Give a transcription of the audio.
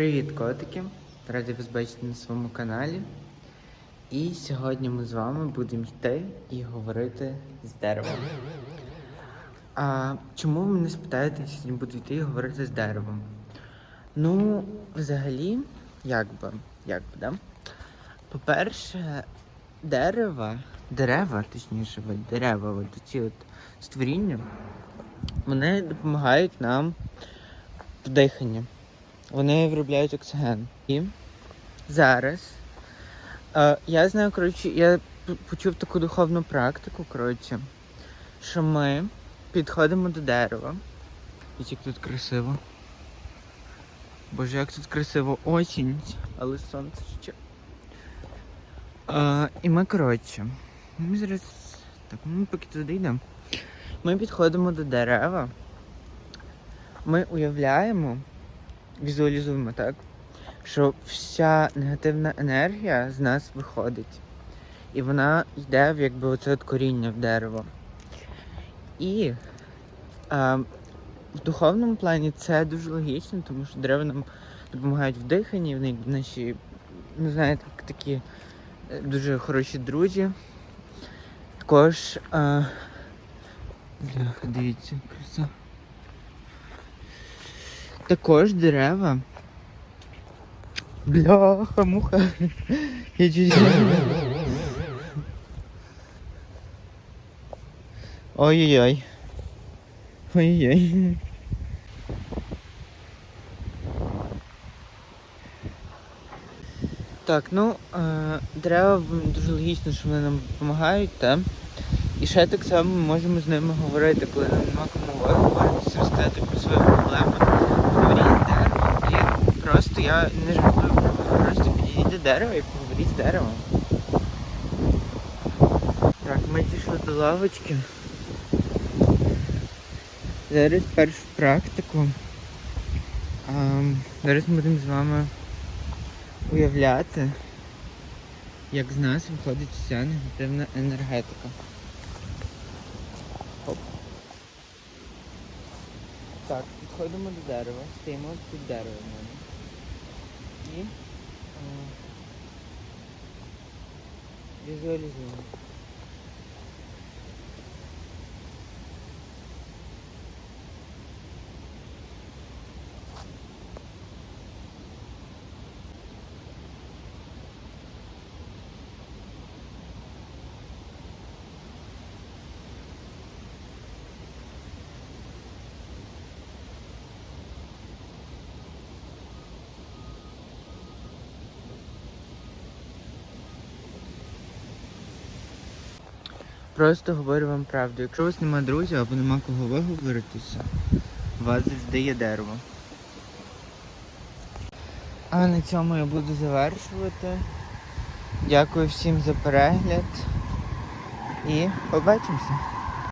Привіт, котики! Раді вас бачити на своєму каналі. І сьогодні ми з вами будемо йти і говорити з деревом. А чому ви мене спитаєте, сьогодні буду йти і говорити з деревом? Ну, взагалі, як би, як би, да? По-перше, дерева, дерева, точніше, дерева, от ці от створіння, вони допомагають нам в диханні. Вони виробляють оксиген. І зараз е, я знаю, коротше, я почув таку духовну практику, коротше, що ми підходимо до дерева. І як тут красиво. Боже, як тут красиво осінь, але сонце ще. Е, і ми, коротше, ми зараз. Так, ми поки туди йдемо. Ми підходимо до дерева. Ми уявляємо, візуалізуємо так, що вся негативна енергія з нас виходить. І вона йде в якби оце от коріння в дерево. І е, в духовному плані це дуже логічно, тому що дерева нам допомагають в диханні, вони наші, ну знаєте, як такі е, дуже хороші друзі. Також. Е, дивіться, краса. Також дерева. Бляха, муха. Я чуть. Ой-ой-ой. Ой-ой. Так, ну, е, дерева дуже логічно, що вони нам допомагають, та? І ще так само ми можемо з ними говорити, коли нам нема кому говорити, розказати про свої проблеми. Поговоріть з деревом. І просто я не жартую, просто підійдіть до дерева і поговоріть з деревом. Так, ми дійшли до лавочки. Зараз першу практику. Ам, зараз ми будемо з вами уявляти, як з нас виходить вся негативна енергетика. Оп. Так, підходимо до дерева, стоїмо під деревом Е, візуалізуємо. Просто говорю вам правду. Якщо у вас немає друзів або нема кого виговоритися, у вас завжди є дерево. А на цьому я буду завершувати. Дякую всім за перегляд і побачимося.